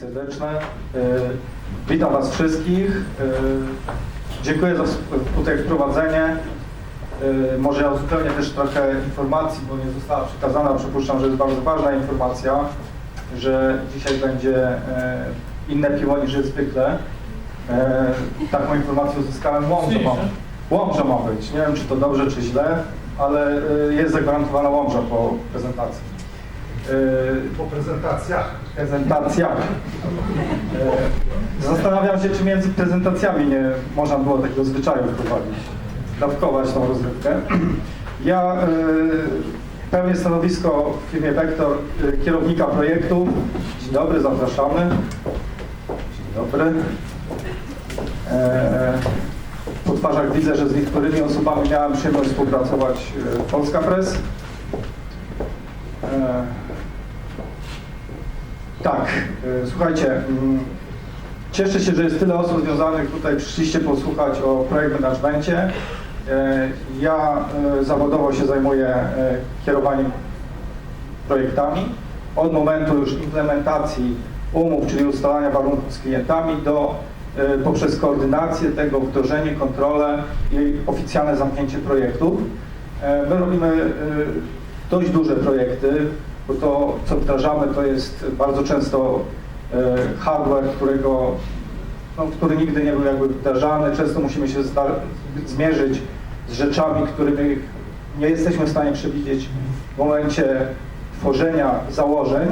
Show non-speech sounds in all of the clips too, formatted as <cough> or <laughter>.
serdeczne. E, Witam Was wszystkich. E, Dziękuję za tutaj wprowadzenie. E, Może ja uzupełnię też trochę informacji, bo nie została przekazana. Przypuszczam, że jest bardzo ważna informacja, że dzisiaj będzie inne piwo niż jest zwykle. Taką informację uzyskałem. Łomża ma, Łomża ma być. Nie wiem, czy to dobrze, czy źle, ale jest zagwarantowana Łomża po prezentacji. Po prezentacjach. Prezentacjach. E, Zastanawiam się, czy między prezentacjami nie można było takiego zwyczaju wprowadzić, dawkować tą rozrywkę. Ja e, pełnię stanowisko w firmie Vector e, kierownika projektu. Dzień dobry, zapraszamy. Dzień dobry. Po twarzach widzę, że z niektórymi osobami miałem przyjemność współpracować Polska Press. Tak, e, słuchajcie, mm, cieszę się, że jest tyle osób związanych tutaj, przyszliście posłuchać o projekt managemencie. E, Ja e, zawodowo się zajmuję kierowaniem projektami od momentu już implementacji umów, czyli ustalania warunków z klientami do poprzez koordynację tego, wdrożenie, kontrolę i oficjalne zamknięcie projektów. My robimy dość duże projekty, bo to, co wdrażamy, to jest bardzo często e, hardware, którego, no, który nigdy nie był jakby wdrażany. Często musimy się zmierzyć z rzeczami, których nie jesteśmy w stanie przewidzieć w momencie tworzenia założeń.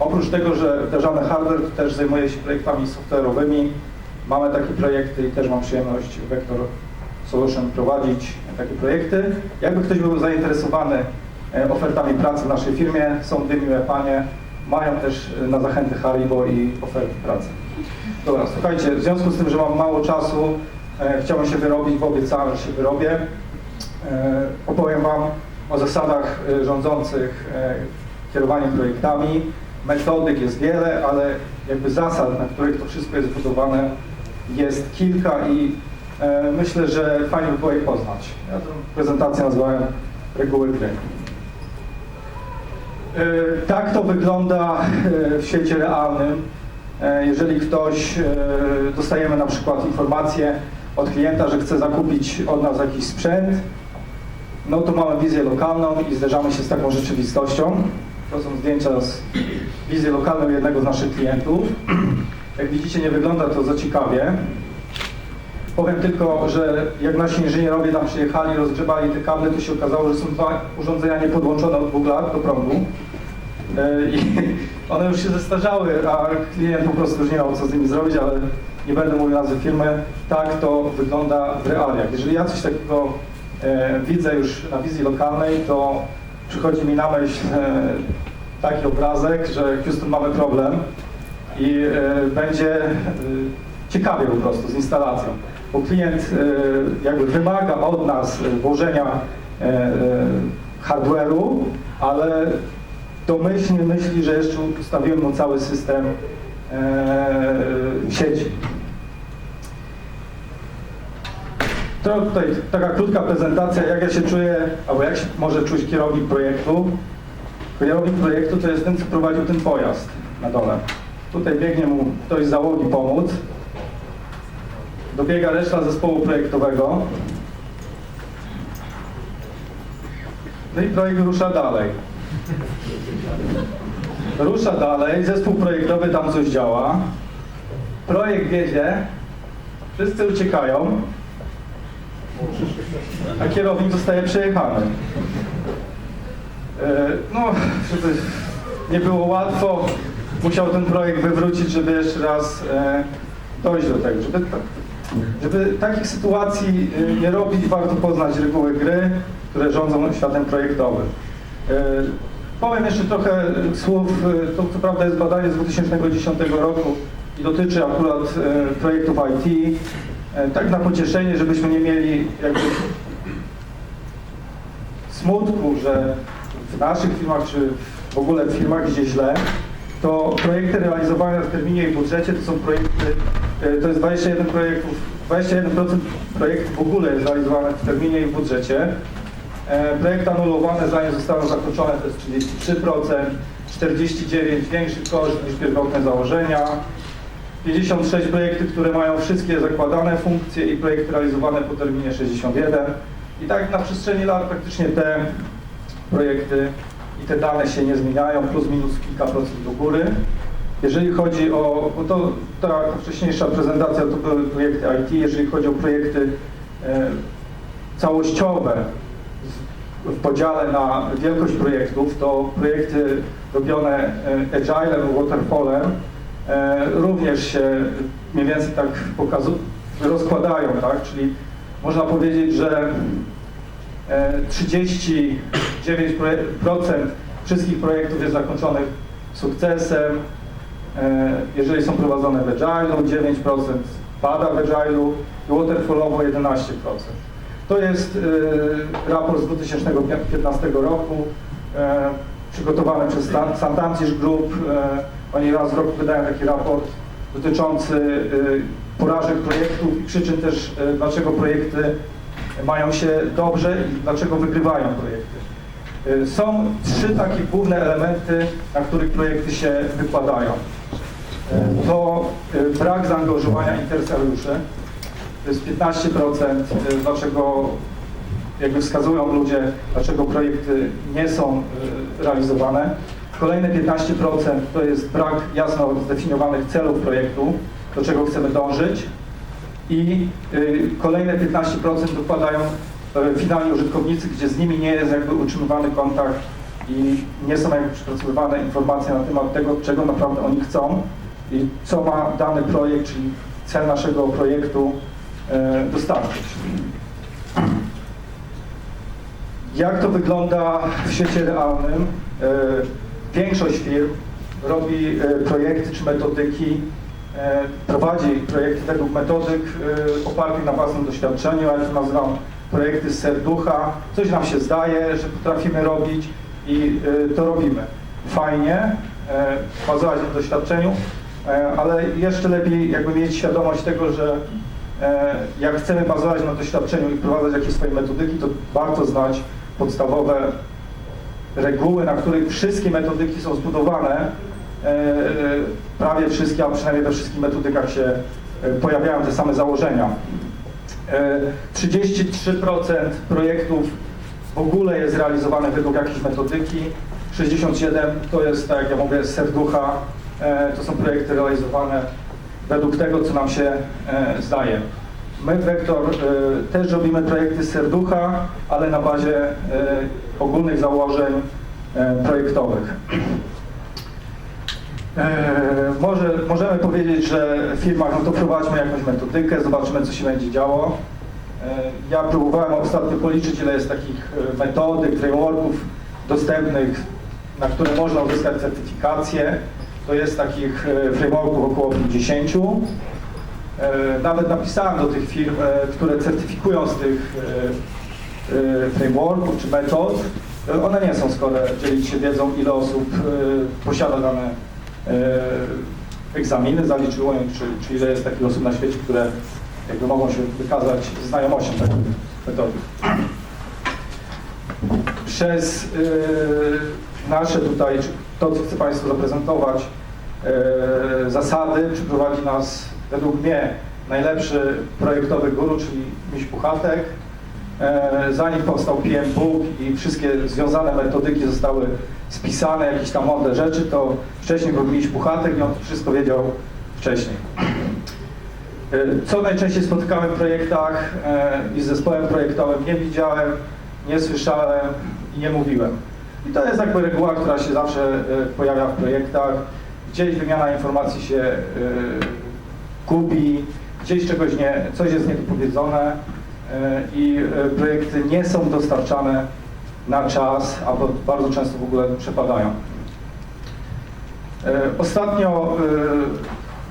Oprócz tego, że wdrażamy hardware, to też zajmuję się projektami software'owymi. Mamy takie projekty i też mam przyjemność Vector Solution prowadzić takie projekty. Jakby ktoś był zainteresowany e, ofertami pracy w naszej firmie, są dwie miłe panie, mają też e, na zachęty Haribo i oferty pracy. Dobra, słuchajcie, w związku z tym, że mam mało czasu, e, chciałem się wyrobić, bo obiecałem, że się wyrobię. E, opowiem Wam o zasadach e, rządzących e, kierowaniem projektami. Metodyk jest wiele, ale jakby zasad, na których to wszystko jest zbudowane, jest kilka i e, myślę, że fajnie by było je poznać. Ja tę prezentację nazwałem reguły gry. E, Tak to wygląda e, w świecie realnym. E, Jeżeli ktoś, dostajemy na przykład informację od klienta, że chce zakupić od nas jakiś sprzęt, no to mamy wizję lokalną i zderzamy się z taką rzeczywistością. To są zdjęcia z wizji lokalnej jednego z naszych klientów. Jak widzicie, nie wygląda to za ciekawie. Powiem tylko, że jak nasi inżynierowie tam przyjechali, rozgrzewali te kable, to się okazało, że są dwa urządzenia niepodłączone od dwóch lat do prądu. E, I <laughs> one już się zestarzały, a klient po prostu już nie miał co z nimi zrobić, ale nie będę mówił nazwy firmy. Tak to wygląda w realiach. Jeżeli ja coś takiego e, widzę już na wizji lokalnej, to przychodzi mi na myśl e, taki obrazek, że Houston mamy problem i będzie ciekawie po prostu z instalacją. Bo klient e, jakby wymaga od nas włożenia e, e, hardware'u, ale domyślnie myśli, że jeszcze ustawiłem mu cały system sieci. To tutaj taka krótka prezentacja, jak ja się czuję, albo jak się może czuć kierownik projektu. Kierownik projektu to jest ten, co prowadził ten pojazd na dole. Tutaj biegnie mu ktoś z załogi pomóc. Dobiega reszta zespołu projektowego. No i projekt rusza dalej. Rusza dalej, zespół projektowy tam coś działa. Projekt wiedzie, wszyscy uciekają, a kierownik zostaje przejechany. E, No, nie było łatwo, musiał ten projekt wywrócić, żeby jeszcze raz e, dojść do tego. Żeby, ta- żeby takich sytuacji e, nie robić, warto poznać reguły gry, które rządzą światem projektowym. E, Powiem jeszcze trochę słów, e, to co prawda jest badanie z 2010 roku i dotyczy akurat projektów IT. Tak na pocieszenie, żebyśmy nie mieli jakby smutku, że w naszych firmach, czy w ogóle w firmach gdzie źle, to projekty realizowane w terminie i budżecie to są projekty, e, to jest 21 projektów, 21% projektów w ogóle jest realizowane w terminie i w budżecie. E, Projekty anulowane zanim zostaną zakończone to jest 33%, 49 większy koszt niż pierwotne założenia, 56 projekty, które mają wszystkie zakładane funkcje i projekty realizowane po terminie 61. I tak na przestrzeni lat praktycznie te projekty i te dane się nie zmieniają, plus minus kilka procent do góry. Jeżeli chodzi o, bo to ta wcześniejsza prezentacja to były projekty IT, jeżeli chodzi o projekty e, całościowe z- w podziale na wielkość projektów, to projekty robione e, agilem, waterfallem e, również się mniej więcej tak pokazu- rozkładają, tak? Czyli można powiedzieć, że 39% wszystkich projektów jest zakończonych sukcesem. E, Jeżeli są prowadzone w Agile'u, 9% pada w Agile'u i waterfallowo 11%. To jest e, raport z 2015 roku, e, przygotowany przez Santancic Group. Oni raz w roku wydają taki raport dotyczący porażek projektów i przyczyn też, dlaczego projekty mają się dobrze i dlaczego wygrywają projekty. Y, Są trzy takie główne elementy, na których projekty się wykładają. Y, To y, brak zaangażowania interesariuszy, to jest 15%, y, dlaczego jakby wskazują ludzie, dlaczego projekty nie są realizowane. Kolejne 15% to jest brak jasno zdefiniowanych celów projektu, do czego chcemy dążyć i y, kolejne 15% dokładają y, finalni użytkownicy, gdzie z nimi nie jest jakby utrzymywany kontakt i nie są jakby przygotowywane informacje na temat tego, czego naprawdę oni chcą i co ma dany projekt, czyli cel naszego projektu y, dostarczyć. Jak to wygląda w świecie realnym? E, Większość firm robi e, projekty czy metodyki, e, prowadzi projekty według metodyk e, opartych na własnym doświadczeniu, ja to nazywam projekty z serducha. Coś nam się zdaje, że potrafimy robić i e, to robimy. Fajnie, e, bazować na doświadczeniu, e, ale jeszcze lepiej jakby mieć świadomość tego, że E, jak chcemy bazować na doświadczeniu i wprowadzać jakieś swoje metodyki, to warto znać podstawowe reguły, na których wszystkie metodyki są zbudowane. E, e, Prawie wszystkie, a przynajmniej we wszystkich metodykach się e, pojawiają te same założenia. E, 33% projektów w ogóle jest realizowane według jakiejś metodyki. 67 to jest, tak jak ja mówię, serducha. To są projekty realizowane według tego, co nam się zdaje. My, e, też robimy projekty serducha, ale na bazie ogólnych założeń projektowych. E, może, możemy powiedzieć, że w firmach no to wprowadźmy jakąś metodykę, zobaczymy, co się będzie działo. E, ja próbowałem ostatnio policzyć, ile jest takich e, metodyk, frameworków dostępnych, na które można uzyskać certyfikację. To jest takich frameworków około 50. E, Nawet napisałem do tych firm, które certyfikują z tych frameworków czy metod. One nie są skore dzielić się wiedzą, ile osób posiada dane egzaminy, zaliczyło czy, czy ile jest takich osób na świecie, które jakby mogą się wykazać znajomością takich metod. Przez e, nasze tutaj, to co chcę Państwu zaprezentować, e, zasady przyprowadzi nas według mnie najlepszy projektowy guru, czyli Miś Puchatek. E, Zanim powstał PM Book i wszystkie związane metodyki zostały spisane, jakieś tam mądre rzeczy, to wcześniej był Miś Puchatek i on to wszystko wiedział wcześniej. E, Co najczęściej spotykałem w projektach e, i z zespołem projektowym nie widziałem, nie słyszałem i nie mówiłem. I to jest jakby reguła, która się zawsze e, pojawia w projektach. Gdzieś wymiana informacji się gubi, gdzieś czegoś nie, coś jest niedopowiedzone i projekty nie są dostarczane na czas, albo bardzo często w ogóle przepadają. E, Ostatnio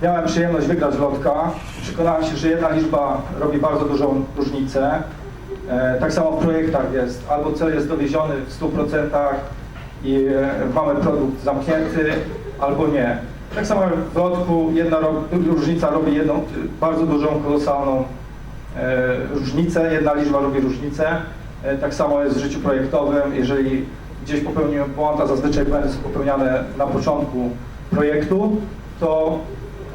e, miałem przyjemność wygrać lotka. Przekonałem się, że jedna liczba robi bardzo dużą różnicę. E, Tak samo w projektach jest. Albo cel jest dowieziony w 100% i mamy produkt zamknięty, albo nie. Tak samo w lotku jedna różnica robi jedną bardzo dużą, kolosalną różnicę. Jedna liczba robi różnicę. E, Tak samo jest w życiu projektowym. Jeżeli gdzieś popełniłem błąd, a zazwyczaj błędy są popełniane na początku projektu, to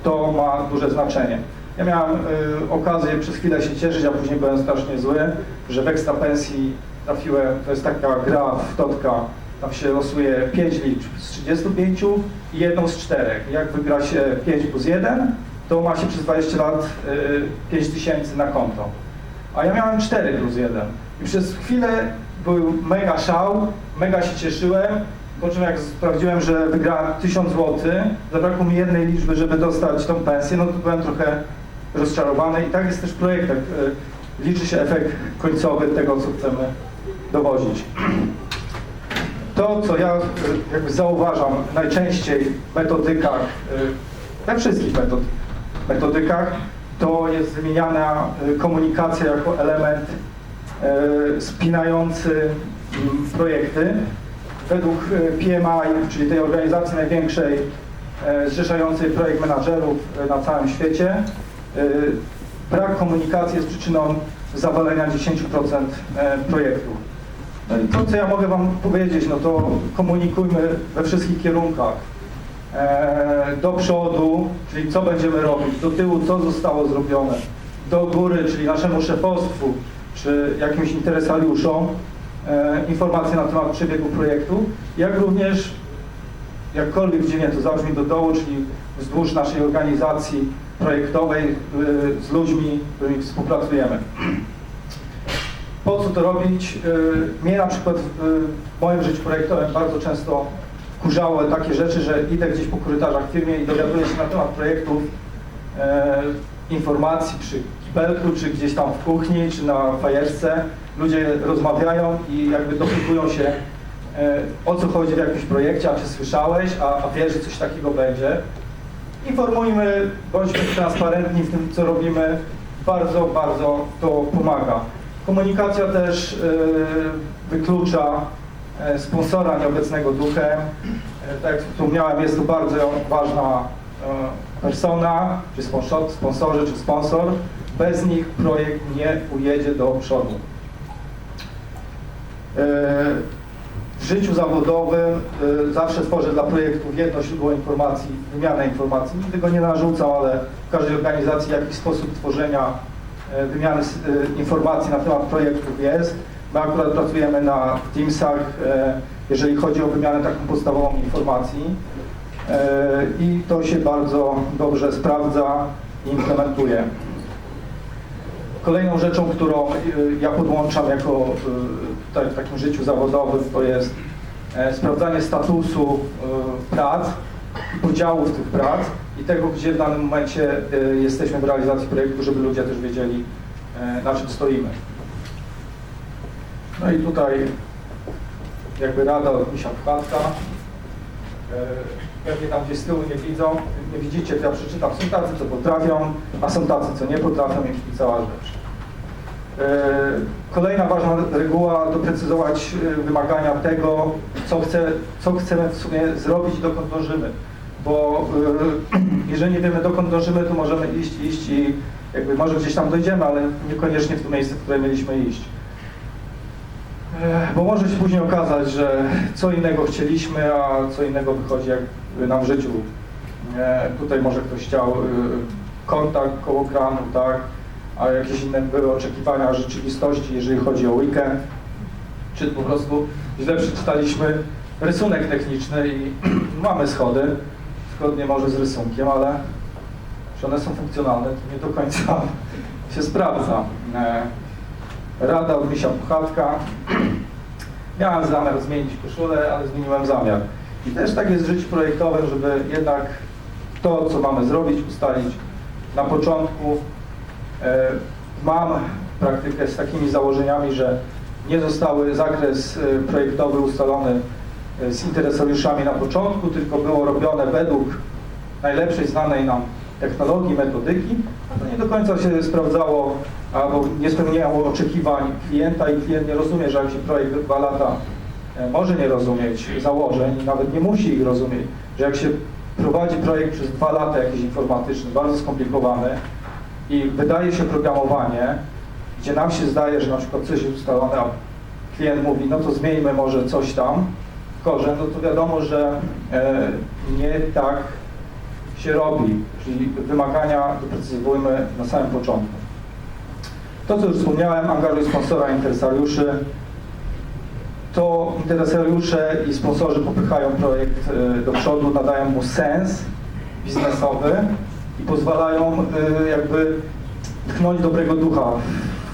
to ma duże znaczenie. Ja miałem y, okazję przez chwilę się cieszyć, a później byłem strasznie zły, że w ekstra pensji trafiłem, to jest taka gra w totka, tam się losuje 5 liczb z 35 i jedną z czterech. Jak wygra się 5 plus 1, to ma się przez 20 lat y, 5 tysięcy na konto. A ja miałem 4 plus 1. I przez chwilę był mega szał, mega się cieszyłem, po czym jak sprawdziłem, że wygrałem 1000 zł, zabrakło mi jednej liczby, żeby dostać tą pensję, no to byłem trochę rozczarowany i tak jest też w projektach. y, Liczy się efekt końcowy tego, co chcemy dowozić. To, co ja y, jakby zauważam najczęściej w metodykach, y, we wszystkich metod, metodykach, to jest wymieniana komunikacja jako element spinający mm, projekty. Według y, PMI, czyli tej organizacji największej y, zrzeszającej projekt menadżerów na całym świecie, brak komunikacji jest przyczyną zawalenia 10% e, projektu. No i to, co ja mogę Wam powiedzieć, no to komunikujmy we wszystkich kierunkach. E, do przodu, czyli co będziemy robić, do tyłu, co zostało zrobione, do góry, czyli naszemu szefostwu, czy jakimś interesariuszom, e, informacje na temat przebiegu projektu, jak również, jakkolwiek dziwnie to zabrzmi, do dołu, czyli wzdłuż naszej organizacji projektowej y, z ludźmi, z którymi współpracujemy. Po co to robić? Y, Mnie na przykład w w moim życiu projektowym bardzo często wkurzały takie rzeczy, że idę gdzieś po korytarzach w firmie i dowiaduję się na temat projektów, e, informacji przy kibelku, czy gdzieś tam w kuchni, czy na fajerce. Ludzie rozmawiają i jakby dopytują się, e, o co chodzi w jakimś projekcie, a czy słyszałeś, a, a wiesz, że coś takiego będzie. Informujmy, bądźmy transparentni w tym, co robimy. Bardzo, bardzo to pomaga. Komunikacja też e, wyklucza e, sponsora nieobecnego duchem. Tak jak wspomniałem, jest to bardzo ważna persona, czy sponsor, sponsorzy, czy sponsor. Bez nich projekt nie ujedzie do przodu. E, W życiu zawodowym e, zawsze tworzę dla projektów jedno źródło informacji, wymianę informacji. Nigdy go nie narzucam, ale w każdej organizacji jakiś sposób tworzenia e, wymiany informacji na temat projektów jest. My akurat pracujemy na Teamsach, jeżeli chodzi o wymianę taką podstawową informacji i to się bardzo dobrze sprawdza i implementuje. Kolejną rzeczą, którą y, ja podłączam jako tutaj w takim życiu zawodowym, to jest e, sprawdzanie statusu prac, podziałów tych prac i tego, gdzie w danym momencie jesteśmy w realizacji projektu, żeby ludzie też wiedzieli, e, na czym stoimy. No i tutaj jakby rada od misia pchatka. Pewnie tam gdzieś z tyłu nie widzą, nie widzicie, to ja przeczytam. Są tacy, co potrafią, a są tacy, co nie potrafią i cała rzecz. E, Kolejna ważna reguła doprecyzować e, wymagania tego, co, chce, co chcemy w sumie zrobić, dokąd dążymy. Bo e, <clears throat> jeżeli nie wiemy, dokąd dążymy, to możemy iść, iść i jakby może gdzieś tam dojdziemy, ale niekoniecznie w to miejsce, w które mieliśmy iść. E, Bo może się później okazać, że co innego chcieliśmy, a co innego wychodzi jak nam w życiu. E, Tutaj może ktoś chciał y, kontakt koło kranu, tak, a jakieś inne były oczekiwania rzeczywistości, jeżeli chodzi o weekend, czy po prostu źle przeczytaliśmy rysunek techniczny i <clears throat> mamy schody, zgodnie może z rysunkiem, ale czy one są funkcjonalne, to nie do końca <laughs> się sprawdza. Rada misia Puchatka. <clears throat> Miałem zamiar zmienić koszulę, ale zmieniłem zamiar. I też tak jest w życiu projektowym, żeby jednak to, co mamy zrobić, ustalić na początku. E, Mam praktykę z takimi założeniami, że nie zostały zakres e, projektowy ustalony e, z interesariuszami na początku, tylko było robione według najlepszej znanej nam technologii, metodyki, a to nie do końca się sprawdzało albo nie spełniało oczekiwań klienta i klient nie rozumie, że jak się projekt dwa lata e, może nie rozumieć założeń nawet nie musi ich rozumieć, że jak się prowadzi projekt przez dwa lata jakiś informatyczny, bardzo skomplikowany i wydaje się programowanie, gdzie nam się zdaje, że na przykład coś jest ustalone, a klient mówi, no to zmieńmy może coś tam, korze, no to wiadomo, że e, nie tak się robi, czyli wymagania doprecyzowujmy na samym początku. To, co już wspomniałem, angażuj sponsora, interesariuszy. To interesariusze i sponsorzy popychają projekt e, do przodu, nadają mu sens biznesowy i pozwalają e, jakby tchnąć dobrego ducha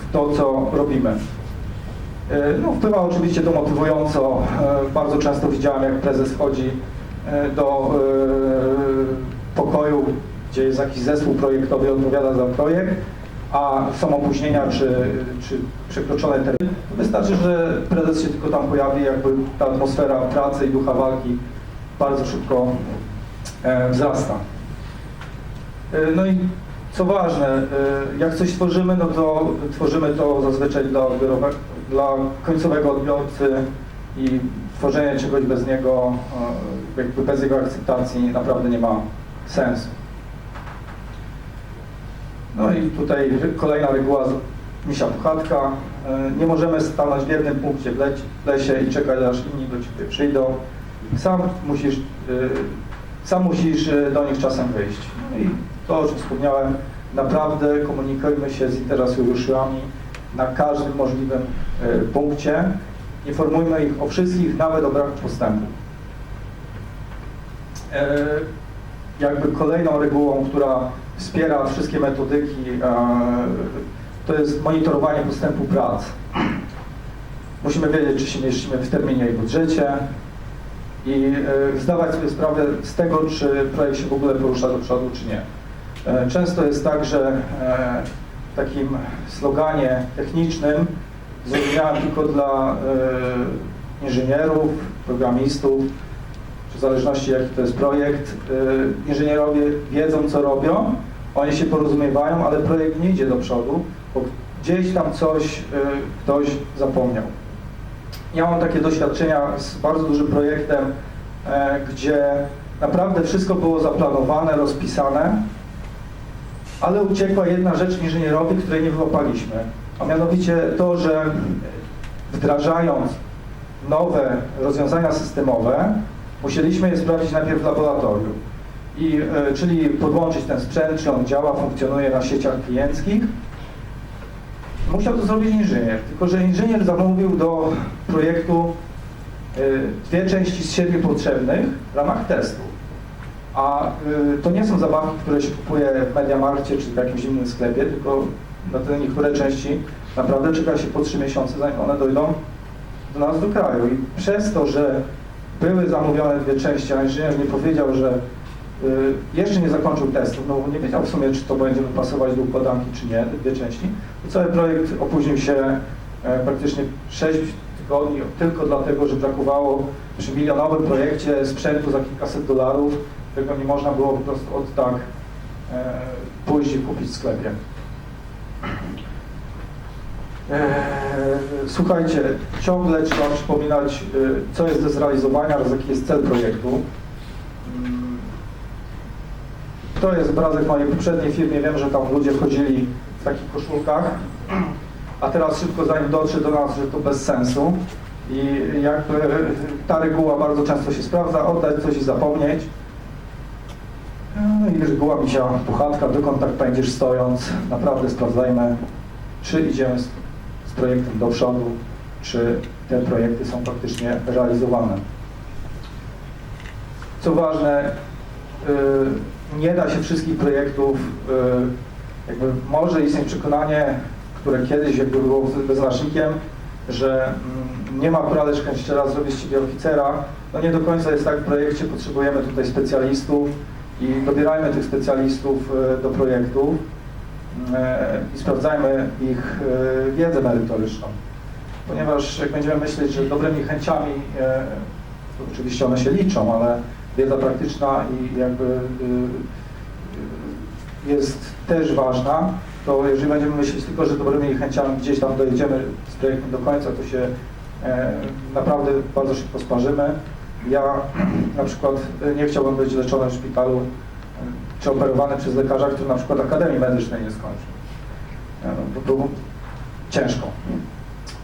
w to, co robimy. E, No, wpływa oczywiście to motywująco. Bardzo często widziałem, jak prezes wchodzi e, do pokoju, gdzie jest jakiś zespół projektowy odpowiada za projekt, a są opóźnienia czy, czy przekroczone terminy. Wystarczy, że prezes się tylko tam pojawi, jakby ta atmosfera pracy i ducha walki bardzo szybko e, wzrasta. E, No i co ważne, e, jak coś tworzymy, no to tworzymy to zazwyczaj dla, dla końcowego odbiorcy i tworzenie czegoś bez niego, e, jakby bez jego akceptacji naprawdę nie ma sensu. No i tutaj kolejna reguła misia puchatka. E, Nie możemy stanąć w jednym punkcie w lesie i czekać aż inni do Ciebie przyjdą. Sam musisz, e, sam musisz e, do nich czasem wyjść. No i to, o czym wspomniałem, naprawdę komunikujmy się z interesariuszami na każdym możliwym punkcie. Informujmy ich o wszystkich, nawet o braku postępu. Jakby kolejną regułą, która wspiera wszystkie metodyki, e, to jest monitorowanie postępu prac. Musimy wiedzieć, czy się mieścimy w terminie i budżecie i e, zdawać sobie sprawę z tego, czy projekt się w ogóle porusza do przodu, czy nie. E, Często jest tak, że w takim sloganie technicznym zrozumiałym tylko dla inżynierów, programistów, w zależności jaki to jest projekt, inżynierowie wiedzą co robią, oni się porozumiewają, ale projekt nie idzie do przodu, bo gdzieś tam coś y, ktoś zapomniał. Ja mam takie doświadczenia z bardzo dużym projektem, e, gdzie naprawdę wszystko było zaplanowane, rozpisane, ale uciekła jedna rzecz inżynierowi, której nie wyłapaliśmy, a mianowicie to, że wdrażając nowe rozwiązania systemowe, musieliśmy je sprawdzić najpierw w laboratorium. I, e, czyli podłączyć ten sprzęt, czy on działa, funkcjonuje na sieciach klienckich. Musiał to zrobić inżynier, tylko że inżynier zamówił do projektu e, dwie części z siedmiu potrzebnych w ramach testu. A e, to nie są zabawki, które się kupuje w Mediamarkcie czy w jakimś innym sklepie, tylko na te niektóre części naprawdę czeka się po trzy miesiące, zanim one dojdą do nas do kraju. I przez to, że były zamówione dwie części, a inżynier nie powiedział, że jeszcze nie zakończył testów, no bo nie wiedział w sumie, czy to będzie pasować do układanki, czy nie, te dwie części, to cały projekt opóźnił się e, praktycznie 6 tygodni tylko dlatego, że brakowało przy milionowym projekcie sprzętu za kilkaset dolarów, którego nie można było po prostu od tak e, pójść i kupić w sklepie. Eee, Słuchajcie, ciągle trzeba przypominać, y, co jest do zrealizowania oraz jaki jest cel projektu. To jest obrazek mojej poprzedniej firmie. Wiem, że tam ludzie wchodzili w takich koszulkach, a teraz szybko zanim dotrze do nas, że to bez sensu. I jakby ta reguła bardzo często się sprawdza, oddać coś i zapomnieć. No i reguła misia puchatka, dokąd tak będziesz stojąc. Naprawdę sprawdzajmy, czy idziemy z, z projektem do przodu, czy te projekty są faktycznie realizowane. Co ważne, y, nie da się wszystkich projektów, y, jakby może istnieć przekonanie, które kiedyś jakby było wyznacznikiem, że mm, nie ma porady szczęściera zrobić ciebie oficera. No nie do końca jest tak w projekcie, potrzebujemy tutaj specjalistów i dobierajmy tych specjalistów y, do projektów e, i sprawdzajmy ich wiedzę merytoryczną. Ponieważ jak będziemy myśleć, że dobrymi chęciami, oczywiście one się liczą, ale wiedza praktyczna i jakby y, y, jest też ważna, to jeżeli będziemy myśleć tylko, że dobrymi chęciami gdzieś tam dojedziemy z projektem do końca, to się e, naprawdę bardzo szybko sparzymy. Ja <clears throat> na przykład nie chciałbym być leczony w szpitalu e, czy operowany przez lekarza, który na przykład Akademii Medycznej nie skończył. E, no, Bo było ciężko.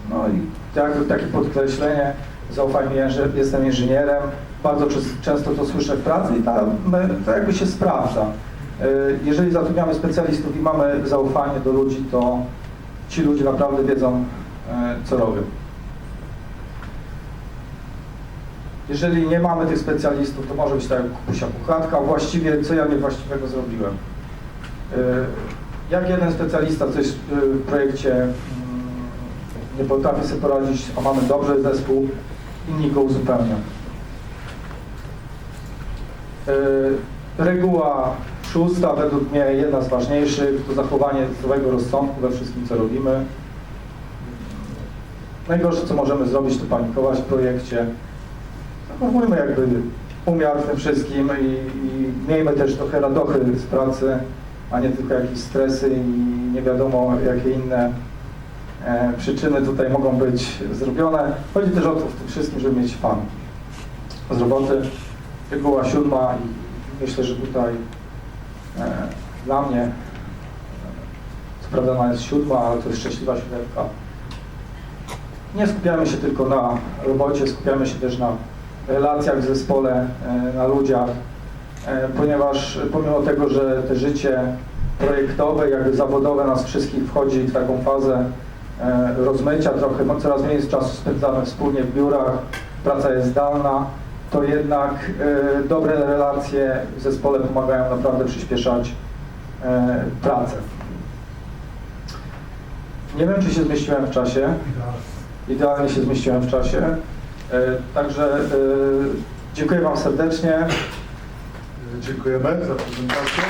No i jakby takie podkreślenie, zaufaj mi, że jestem inżynierem, bardzo często to słyszę w pracy i to jakby się sprawdza. Y, Jeżeli zatrudniamy specjalistów i mamy zaufanie do ludzi, to ci ludzie naprawdę wiedzą, y, co robią. Jeżeli nie mamy tych specjalistów, to może być tak jak kupusia puchatka, właściwie co ja niewłaściwego zrobiłem. Y, Jak jeden specjalista coś w projekcie mm, nie potrafi sobie poradzić, a mamy dobry zespół, inni go uzupełnią. Y, Reguła szósta, według mnie jedna z ważniejszych, to zachowanie zdrowego rozsądku we wszystkim, co robimy. Najgorsze, co możemy zrobić, to panikować w projekcie. Zachowujmy jakby umiar w tym wszystkim i, i miejmy też trochę radochy z pracy, a nie tylko jakieś stresy i nie wiadomo jakie inne e, przyczyny tutaj mogą być zrobione. Chodzi też o to w tym wszystkim, żeby mieć fan z roboty. Była siódma i myślę, że tutaj e, dla mnie, e, co prawda ona jest siódma, ale to jest szczęśliwa siódemka. Nie skupiamy się tylko na robocie, skupiamy się też na relacjach w zespole, e, na ludziach, e, ponieważ pomimo tego, że te życie projektowe, jakby zawodowe nas wszystkich wchodzi w taką fazę e, rozmycia, trochę no, coraz mniej czasu spędzamy wspólnie w biurach, praca jest zdalna, to jednak e, dobre relacje w zespole pomagają naprawdę przyspieszać e, pracę. Nie wiem, czy się zmieściłem w czasie. Idealnie się zmieściłem w czasie. E, Także dziękuję Wam serdecznie. Dziękujemy za prezentację.